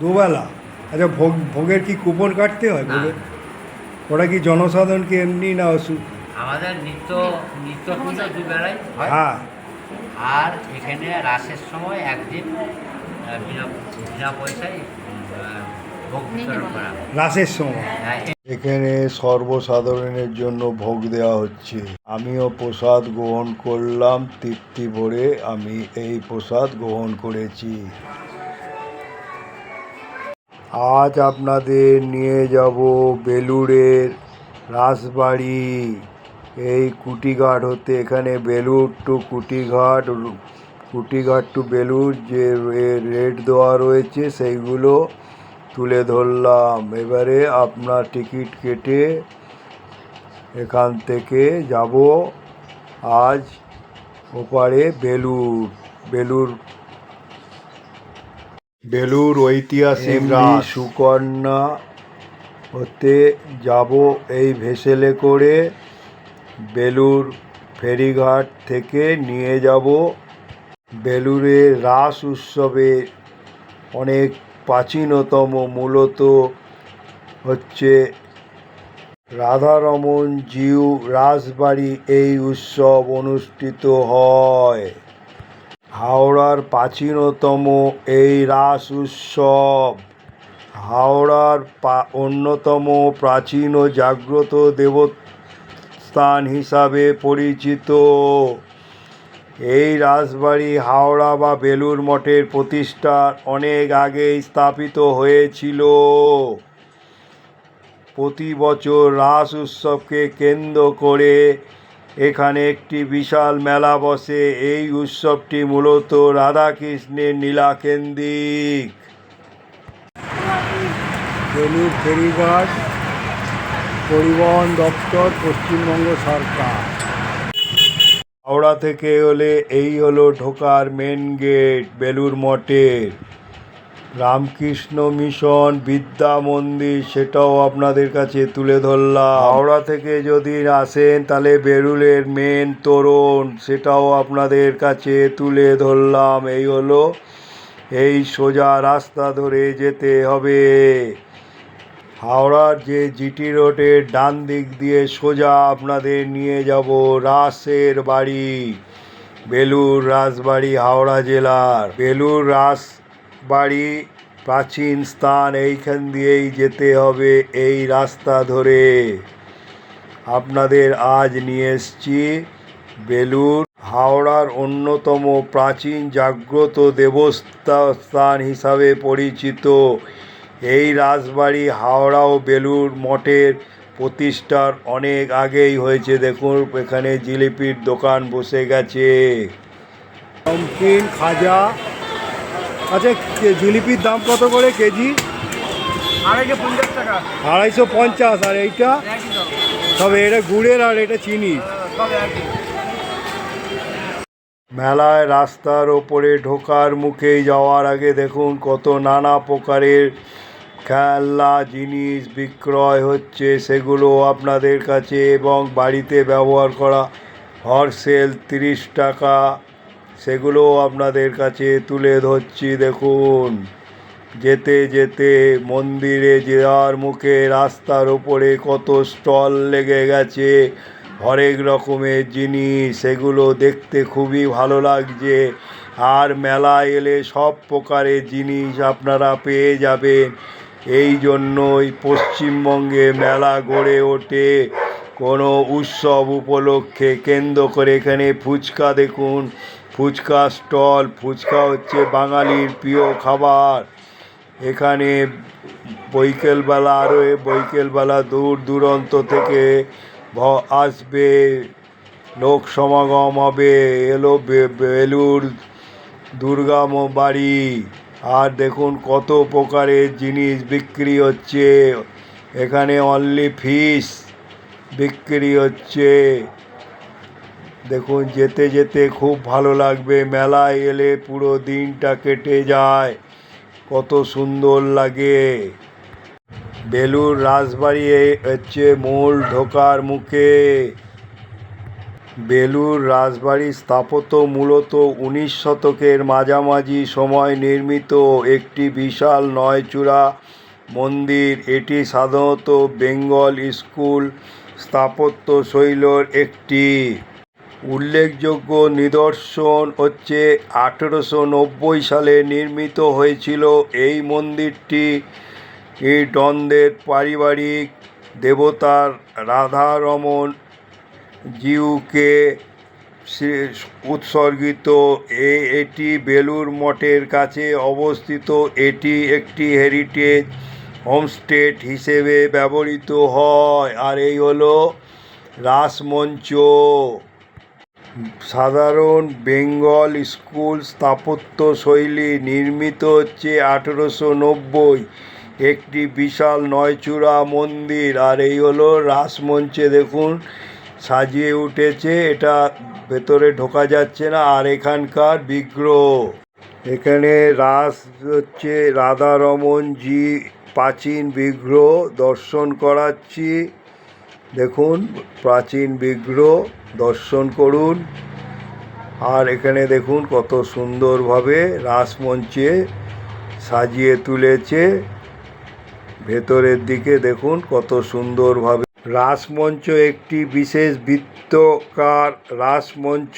দুবেলা। আচ্ছা ভোগ ভোগের কি কুপন কাটতে হয়। ভোগের? ওরা কি জনসাধারণকে এমনি না ওষুধ আমাদের নিত্য নিত্য পুজো দুবেলাই হয়। হ্যাঁ। আর এখানে রাসের সময় একদিন বিনা বিনা পয়সায় ভোগ বিতরণ করা। রাসের সময়? হ্যাঁ, এখানে সর্বসাধারণের জন্য ভোগ দেওয়া হচ্ছে। আমিও প্রসাদ গ্রহণ করলাম তৃপ্তি ভরে আমি এই প্রসাদ গ্রহণ করেছি। আজ আপনাদের নিয়ে যাব বেলুড়ের রাসবাড়ি। এই কুটিঘাট হতে এখানে বেলুড় টু কুটিঘাট কুটিঘাট টু বেলুড় যে রেট দেওয়া রয়েছে সেইগুলো তুলে ধরলাম। এবারে আপনার টিকিট কেটে এখান থেকে যাব আজ ওপারে বেলুর বেলুর বেলুর ঐতিহাসিক সুকন্যা হতে যাব এই ভেসেলে করে বেলুর ফেরিঘাট থেকে নিয়ে যাব। বেলুরে রাস উৎসবে অনেক প্রাচীনতম মূলত হচ্ছে রাধারমন জিউ রাসবাড়ি এই উৎসব অনুষ্ঠিত হয়। হাওড়ার প্রাচীনতম এই রাস উৎসব। হাওড়ার অন্যতম প্রাচীন ও জাগ্রত দেবস্থান হিসাবে পরিচিত। এই রাজবাড়ি হাওড়া বা বেলুর মঠের প্রতিষ্ঠার অনেক আগেই স্থাপিত হয়েছিল। প্রতি বছর রাস উৎসবকে কেন্দ্র করে এখানে একটি বিশাল মেলা বসে। এই উৎসবটি মূলত রাধাকৃষ্ণের নীলাকেন্দ্রিক ফেরিঘাট পরিবহন দপ্তর পশ্চিমবঙ্গ সরকার। হাওড়া থেকে হলে এই হলো ঢোকার মেন গেট বেলুর মঠের। রামকৃষ্ণ মিশন বিদ্যা মন্দির, সেটাও আপনাদের কাছে তুলে ধরলাম। হাওড়া থেকে যদি আসেন, তাহলে বেরুলের মেন তোরণ, সেটাও আপনাদের কাছে তুলে ধরলাম। এই হলো, এই সোজা রাস্তা ধরে যেতে হবে। হাওড়ার যে জিটি রোডের ডান দিক দিয়ে সোজা আপনাদের নিয়ে যাব রাসের বাড়ি বেলুর রাসবাড়ি, হাওড়া জেলার। বেলুর রাস বাড়ি, প্রাচীন স্থান এইখান দিয়েই যেতে হবে এই রাস্তা ধরে। আপনাদের আজ নিয়ে এসছি বেলুর হাওড়ার অন্যতম প্রাচীন জাগ্রত দেবস্থান হিসাবে পরিচিত। এই রাজবাড়ি হাওড়া ও বেলুর মঠের প্রতিষ্ঠার অনেক আগেই হয়েছে। দেখুন, এখানে জিলিপির দোকান বসে গেছে। খাজা আচ্ছা জিলিপির দাম কত করে কেজি? আড়াইশো পঞ্চাশ টাকা। আড়াইশো পঞ্চাশ আর এইটা? তবে এটা গুড়ের আর এটা চিনি। মেলায় রাস্তার ওপরে ঢোকার মুখেই যাওয়ার আগে দেখুন কত নানা প্রকারের খেলনা জিনিস বিক্রয় হচ্ছে সেগুলো আপনাদের কাছে এবং বাড়িতে ব্যবহার করা। হরসেল তিরিশ টাকা সেগুলো আপনাদের কাছে তুলে ধরছি, দেখুন। যেতে যেতে মন্দিরে যাওয়ার মুখে রাস্তার ওপরে কত স্টল লেগে গেছে, হরেক রকমের জিনিস, সেগুলো দেখতে খুবই ভালো লাগছে। আর মেলায় এলে সব প্রকারের জিনিস আপনারা পেয়ে যাবেন। এই জন্যই পশ্চিমবঙ্গে মেলা গড়ে ওঠে। কোনো উৎসব উপলক্ষে কেন্দ্র করে এখানে ফুচকা দেখুন ফুচকা স্টল, ফুচকা হচ্ছে বাঙালির প্রিয় খাবার। এখানে বৈকেলবেলা আরও বৈকেলবেলা দূর দূরান্ত থেকে ভ- আসবে, লোক সমাগম হবে, এলো বেলুর দুর্গা বাড়ি। আর দেখুন কত প্রকারের জিনিস বিক্রি হচ্ছে। এখানে অনলি ফিশ বিক্রি হচ্ছে। দেখুন, যেতে যেতে খুব ভালো লাগবে। মেলায় এলে পুরো দিনটা কেটে যায়। কত সুন্দর লাগে। বেলুর রাজবাড়ি হচ্ছে মূল ঢোকার মুখে। বেলুর রাজবাড়ির স্থাপত্য মূলত উনিশ শতকের মাঝামাঝি সময় নির্মিত। একটি বিশাল নয়চূড়া মন্দির। এটি সাধারণত বেঙ্গল স্কুল স্থাপত্য শৈলর একটি। উল্লেখযোগ্য নিদর্শন হচ্ছে আঠেরোশো নব্বই সালে নির্মিত হয়েছিল এই মন্দিরটি। দ্বন্দ্বের পারিবারিক দেবতার রাধারমণ জিউকে উৎসর্গিত। এ, এটি বেলুর মঠের কাছে অবস্থিত। এটি একটি হেরিটেজ হোমস্টেড হিসেবে ব্যবহৃত হয়। আর এই হলো রাসমঞ্চ। সাধারণ বেঙ্গল স্কুল স্থাপত্য শৈলী নির্মিত হচ্ছে আঠেরোশো নব্বই। একটি বিশাল নয়চূড়া মন্দির। আর এই হলো রাসমঞ্চে দেখুন, সাজিয়ে উঠেছে। এটা ভেতরে ঢোকা যাচ্ছে না, আর এখানকার বিগ্রহ। এখানে রাস হচ্ছে রাধারমন জি প্রাচীন বিগ্রহ। দর্শন করাচ্ছি। দেখুন, প্রাচীন বিগ্রহ, দর্শন করুন। আর এখানে দেখুন কত সুন্দরভাবে রাসমঞ্চে সাজিয়ে তুলেছে। ভেতরের দিকে দেখুন কত সুন্দরভাবে। রাসমঞ্চ একটি বিশেষ বৃত্তকার রাসমঞ্চ।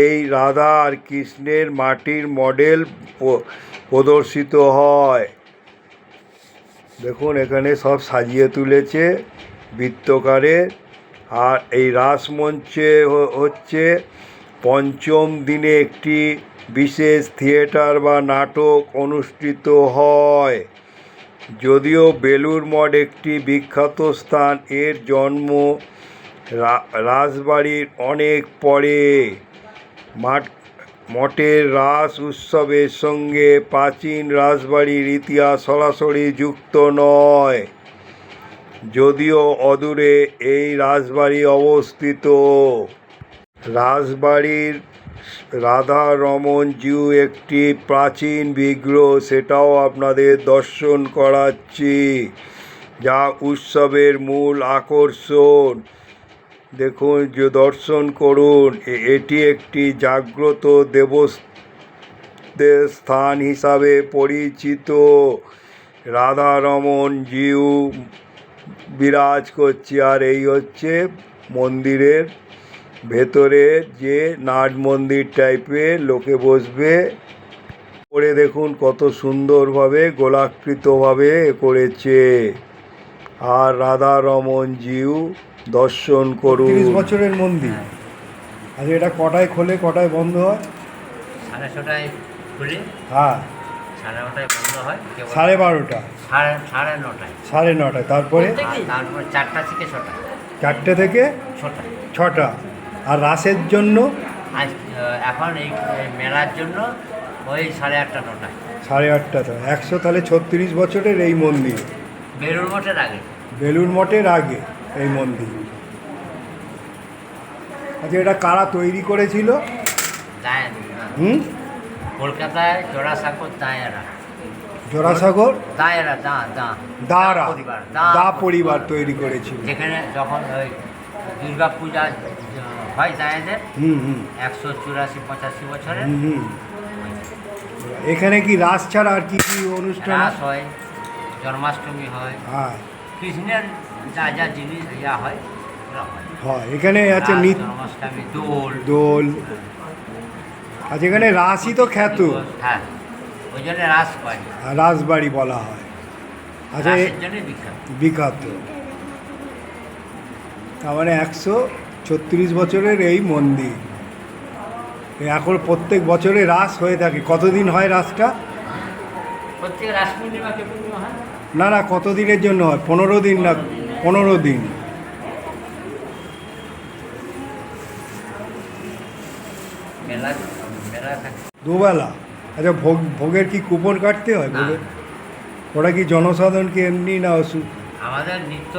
এই রাধা আর কৃষ্ণের মাটির মডেল প্রদর্শিত হয়। দেখুন এখানে সব সাজিয়ে তুলেছে। বৃত্তকারে আর এই রাসমঞ্চে হচ্ছে পঞ্চম দিনে একটি বিশেষ থিয়েটার বা নাটক অনুষ্ঠিত হয়। যদিও বেলুর মঠ একটি বিখ্যাত স্থান, এর জন্ম রাজবাড়ির অনেক পরে। মাঠ, মঠের রাস উৎসবের সঙ্গে প্রাচীন রাজবাড়ির ইতিহাস সরাসরি যুক্ত নয়। যদিও অদূরে এই রাজবাড়ি অবস্থিত। রাজবাড়ির রাধা রমন জিউ একটি প্রাচীন বিগ্রহ, সেটাও আপনাদের দর্শন করাচ্ছি, যা উৎসবের মূল আকর্ষণ। দেখুন, যে দর্শন করুন এটি একটি জাগ্রত দেবদের স্থান হিসাবে পরিচিত। রাধারমন জিউ বিরাজ করছি আর এই হচ্ছে মন্দিরের ভেতরে যে নাট মন্দির টাইপের লোকে বসবে। করে দেখুন কত সুন্দরভাবে গোলাকৃতভাবে এ করেছে। আর রাধা রমন জিউ দর্শন করুন। তিরিশ বছরের মন্দির। আচ্ছা এটা কটায় খোলে কটায় বন্ধ হয়? সাড়ে ছটায় খুলে। হ্যাঁ। সাড়ে নটায় বন্ধ হয় সাড়ে বারোটা। সাড়ে সাড়ে নটায়। সাড়ে নটায় তারপরে? তারপর চারটা থেকে ছটা। চারটে থেকে? ছটা। ছটা। আর রাসের জন্য? এখন এই এই মেলার জন্য ওই সাড়ে আটটা নটায়। সাড়ে আটটা তো। একশো তাহলে ছত্রিশ বছরের এই মন্দির। বেলুর মঠের আগে। বেলুর মঠের আগে এই মন্দির। আচ্ছা এটা কারা তৈরি করেছিল? হুম? কলকাতায় জোড়াসাঁকর দায়েরা। জোড়াসাগর দায়েরা দা দা। দারা। পরিবার দা পরিবার। তৈরি করেছিল। যেখানে যখন ওই দুর্গা পূজা হয় দায়েদের হুম হুম। একশো চুরাশি পঁচাশি বছরে এখানে কি রাস ছাড়া আর কি কি অনুষ্ঠান? রাস হয় জন্মাষ্টমী হয়। হ্যাঁ। কৃষ্ণের যা যা জিনিস ইয়া হয় হয়। হয়। এখানে আছে রাস, নিত জন্মাষ্টমী দোল। দোল। আচ্ছা এখানে রাসই তো খ্যাত। হ্যাঁ ওই জন্য রাস পাই রাসবাড়ি বলা হয়। আচ্ছা বিখ্যাত। তার মানে একশো ছত্রিশ বছরের এই মন্দির। এখন প্রত্যেক বছরে রাস হয়ে থাকে। কতদিন হয় রাসটা? না না কত দিনের জন্য হয়? পনেরো দিন না পনেরো দিন মেলা মেলা থাকে দুবেলা। আচ্ছা ভোগ ভোগের কি কুপন কাটতে হয়। ভোগের? ওরা কি জনসাধারণকে এমনি না ওষুধ আমাদের নিত্য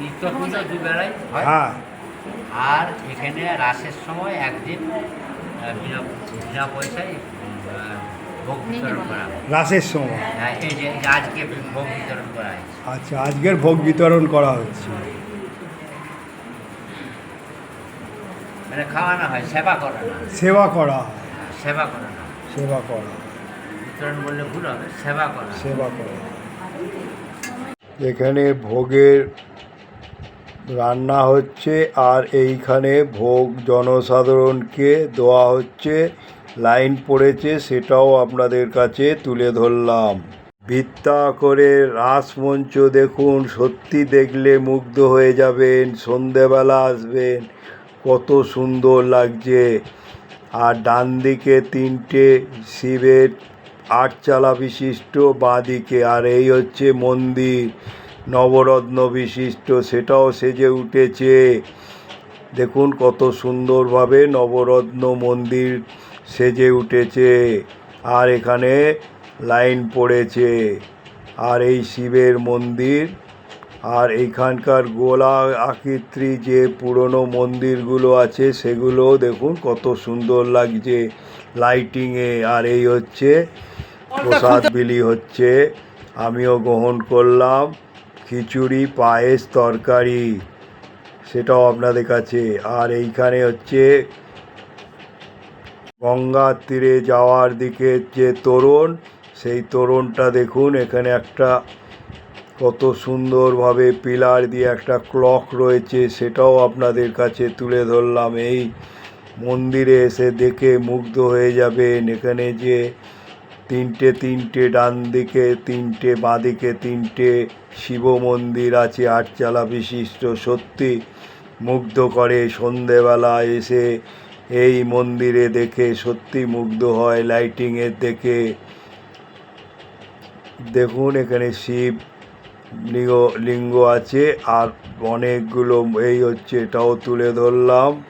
নিত্য পুজো দুবেলাই হয়। হ্যাঁ। আর এখানে রাসের সময় একদিন বিনা বিনা পয়সায় ভোগ বিতরণ করা হয়। রাসের সময়? হ্যাঁ, এই যে আজকে ভোগ বিতরণ করা হয়েছে। আচ্ছা আজকের ভোগ বিতরণ করা হচ্ছে। মানে খাওয়ানো হয় সেবা করা সেবা করা হয়, সেবা করা সেবা করা। বিতরণ বললে ভুল হবে সেবা করা। সেবা করা। এখানে ভোগের রান্না হচ্ছে আর এইখানে ভোগ জনসাধারণকে দেওয়া হচ্ছে। লাইন পড়েছে সেটাও আপনাদের কাছে তুলে ধরলাম। ভিত্তা করে রাসমঞ্চ দেখুন সত্যি দেখলে মুগ্ধ হয়ে যাবেন সন্ধেবেলা আসবেন কত সুন্দর লাগছে। আর ডান দিকে তিনটে শিবের আটচালা বিশিষ্ট বাঁদিকে। আর এই হচ্ছে মন্দির, নবরত্ন বিশিষ্ট, সেটাও সেজে উঠেছে। দেখুন কত সুন্দরভাবে নবরত্ন মন্দির সেজে উঠেছে। আর এখানে লাইন পড়েছে। আর এই শিবের মন্দির আর এইখানকার গোলা আকৃতি যে পুরনো মন্দিরগুলো আছে সেগুলো দেখুন কত সুন্দর লাগছে লাইটিংয়ে আর এই হচ্ছে প্রসাদ বিলি হচ্ছে। আমিও গ্রহণ করলাম। খিচুড়ি পায়েস তরকারি সেটাও আপনাদের কাছে। আর এইখানে হচ্ছে গঙ্গার তীরে যাওয়ার দিকে যে তোরণ সেই তোরণটা দেখুন এখানে একটা কত সুন্দরভাবে পিলার দিয়ে একটা ক্লক রয়েছে, সেটাও আপনাদের কাছে তুলে ধরলাম। এই মন্দিরে এসে দেখে মুগ্ধ হয়ে যাবেন। এখানে যে তিনটে তিনটে ডান দিকে, তিনটে বাঁদিকে তিনটে শিব মন্দির আছে, আটচালা বিশিষ্ট, সত্যি মুগ্ধ করে সন্ধেবেলা এসে এই মন্দিরে দেখে সত্যি মুগ্ধ হয়, লাইটিংয়ের দেখে। দেখুন এখানে শিব লিঙ্গ লিঙ্গ আছে আর অনেকগুলো এই হচ্ছে, এটাও তুলে ধরলাম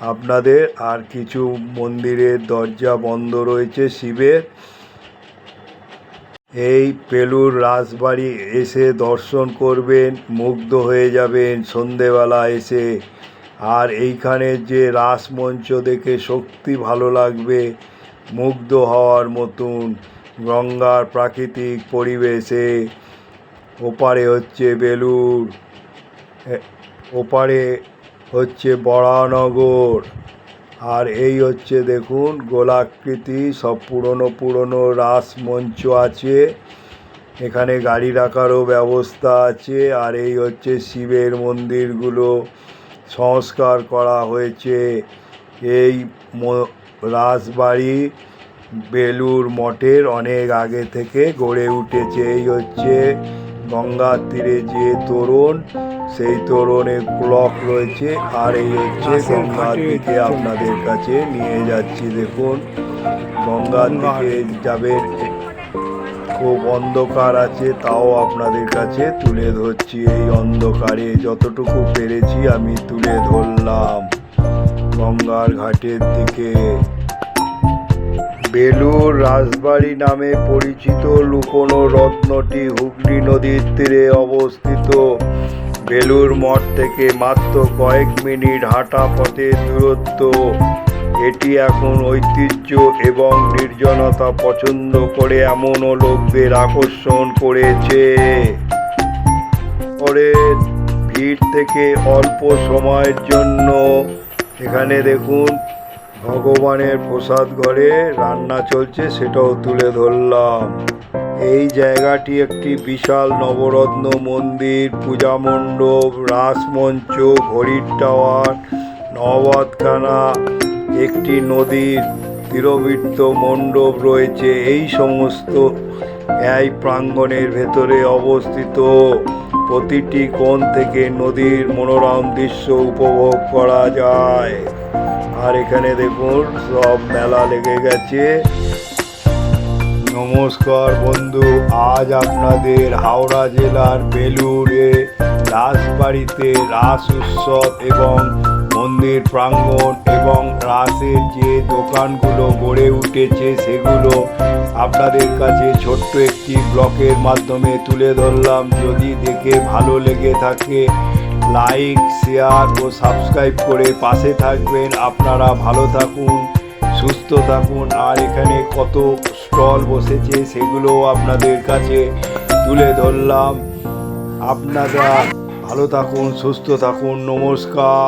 আপনাদের। আর কিছু মন্দিরের দরজা বন্ধ রয়েছে শিবের। এই পেলুর রাজবাড়ি এসে দর্শন করবেন, মুগ্ধ হয়ে যাবেন সন্ধেবেলা এসে। আর এইখানে যে রাসমঞ্চ দেখে সত্যি ভালো লাগবে, মুগ্ধ হওয়ার মতন গঙ্গার প্রাকৃতিক পরিবেশে। ওপারে হচ্ছে বেলুর ওপারে হচ্ছে বরানগর। আর এই হচ্ছে দেখুন, গোলাকৃতি, সব পুরনো পুরনো রাস মঞ্চ আছে। এখানে গাড়ি রাখারও ব্যবস্থা আছে। আর এই হচ্ছে শিবের মন্দিরগুলো সংস্কার করা হয়েছে। এই রাসবাড়ি বেলুর মঠের অনেক আগে থেকে গড়ে উঠেছে। এই হচ্ছে গঙ্গার তীরে যে তোরণ সেই তোরণে ক্লক রয়েছে। আর এই হচ্ছে গঙ্গার দিকে আপনাদের কাছে নিয়ে যাচ্ছি দেখুন। গঙ্গার দিকে যাবেন খুব অন্ধকার আছে তাও আপনাদের কাছে তুলে ধরছি। এই অন্ধকারে যতটুকু পেরেছি আমি তুলে ধরলাম। গঙ্গার ঘাটের দিকে। বেলুর রাজবাড়ি নামে পরিচিত লুকোনো রত্নটি হুগলি নদীর তীরে অবস্থিত। বেলুর মঠ থেকে মাত্র কয়েক মিনিট হাঁটা পথের দূরত্ব। এটি এখন ঐতিহ্য এবং নির্জনতা পছন্দ করে এমনও লোকদের আকর্ষণ করেছে। ভিড় থেকে অল্প সময়ের জন্য এখানে দেখুন ভগবানের প্রসাদ ঘরে রান্না চলছে, সেটাও তুলে ধরলাম। এই জায়গাটি একটি বিশাল নবরত্ন মন্দির, পূজা মণ্ডপ, রাসমঞ্চ, ঘড়ির টাওয়ার নবাবখানা একটি নদীর তীরবৃত্ত মণ্ডপ রয়েছে। এই সমস্ত এই প্রাঙ্গণের ভেতরে অবস্থিত প্রতিটি কোণ থেকে নদীর মনোরম দৃশ্য উপভোগ করা যায়। আর এখানে দেখুন সব মেলা লেগে গেছে। নমস্কার বন্ধু, আজ আপনাদের হাওড়া জেলার বেলুড়ে রাসবাড়িতে রাস উৎসব এবং মন্দির প্রাঙ্গণ এবং রাসের যে দোকানগুলো গড়ে উঠেছে সেগুলো আপনাদের কাছে ছোট্ট একটি ব্লকের মাধ্যমে তুলে ধরলাম। যদি দেখে ভালো লেগে থাকে লাইক শেয়ার ও সাবস্ক্রাইব করে পাশে থাকবেন। আপনারা ভালো থাকুন, সুস্থ থাকুন। আর এখানে কত স্টল বসেছে সেগুলো আপনাদের কাছে তুলে ধরলাম। আপনারা ভালো থাকুন, সুস্থ থাকুন। নমস্কার।